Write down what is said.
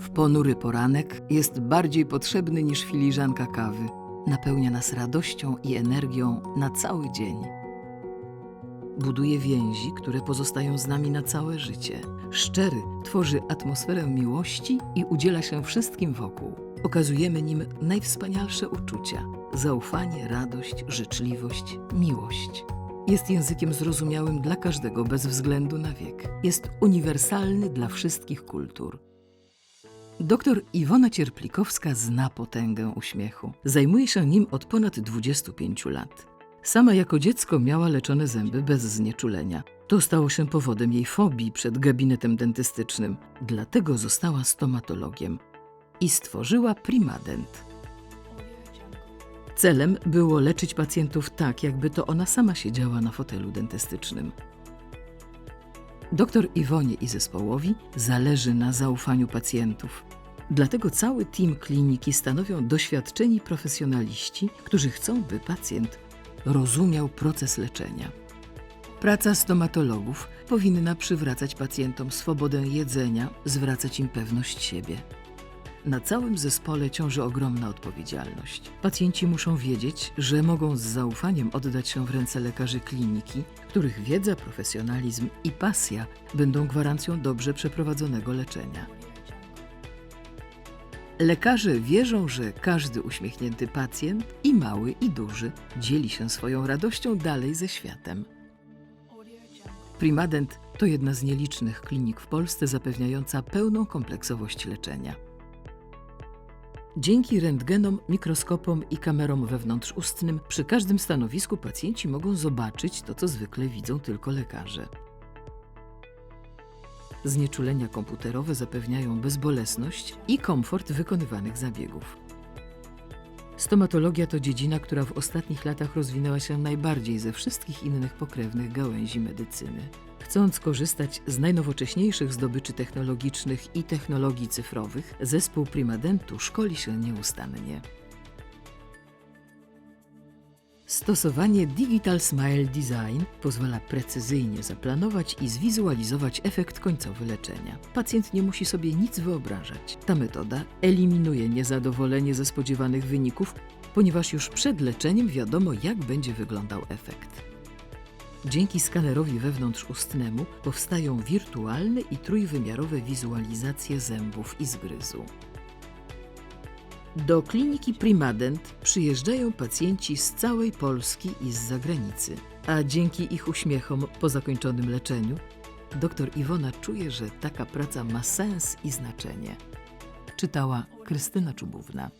W ponury poranek jest bardziej potrzebny niż filiżanka kawy. Napełnia nas radością i energią na cały dzień. Buduje więzi, które pozostają z nami na całe życie. Szczery tworzy atmosferę miłości i udziela się wszystkim wokół. Okazujemy nim najwspanialsze uczucia: zaufanie, radość, życzliwość, miłość. Jest językiem zrozumiałym dla każdego bez względu na wiek. Jest uniwersalny dla wszystkich kultur. Doktor Iwona Cierplikowska zna potęgę uśmiechu. Zajmuje się nim od ponad 25 lat. Sama jako dziecko miała leczone zęby bez znieczulenia. To stało się powodem jej fobii przed gabinetem dentystycznym, dlatego została stomatologiem i stworzyła Primadent. Celem było leczyć pacjentów tak, jakby to ona sama siedziała na fotelu dentystycznym. Doktor Iwonie i zespołowi zależy na zaufaniu pacjentów. Dlatego cały team kliniki stanowią doświadczeni profesjonaliści, którzy chcą, by pacjent rozumiał proces leczenia. Praca stomatologów powinna przywracać pacjentom swobodę jedzenia, zwracać im pewność siebie. Na całym zespole ciąży ogromna odpowiedzialność. Pacjenci muszą wiedzieć, że mogą z zaufaniem oddać się w ręce lekarzy kliniki, których wiedza, profesjonalizm i pasja będą gwarancją dobrze przeprowadzonego leczenia. Lekarze wierzą, że każdy uśmiechnięty pacjent, i mały, i duży, dzieli się swoją radością dalej ze światem. Primadent to jedna z nielicznych klinik w Polsce zapewniająca pełną kompleksowość leczenia. Dzięki rentgenom, mikroskopom i kamerom wewnątrzustnym przy każdym stanowisku pacjenci mogą zobaczyć to, co zwykle widzą tylko lekarze. Znieczulenia komputerowe zapewniają bezbolesność i komfort wykonywanych zabiegów. Stomatologia to dziedzina, która w ostatnich latach rozwinęła się najbardziej ze wszystkich innych pokrewnych gałęzi medycyny. Chcąc korzystać z najnowocześniejszych zdobyczy technologicznych i technologii cyfrowych, zespół Primadentu szkoli się nieustannie. Stosowanie Digital Smile Design pozwala precyzyjnie zaplanować i zwizualizować efekt końcowy leczenia. Pacjent nie musi sobie nic wyobrażać. Ta metoda eliminuje niezadowolenie ze spodziewanych wyników, ponieważ już przed leczeniem wiadomo, jak będzie wyglądał efekt. Dzięki skanerowi wewnątrzustnemu powstają wirtualne i trójwymiarowe wizualizacje zębów i zgryzu. Do kliniki Primadent przyjeżdżają pacjenci z całej Polski i z zagranicy, a dzięki ich uśmiechom po zakończonym leczeniu dr Iwona czuje, że taka praca ma sens i znaczenie. Czytała Krystyna Czubówna.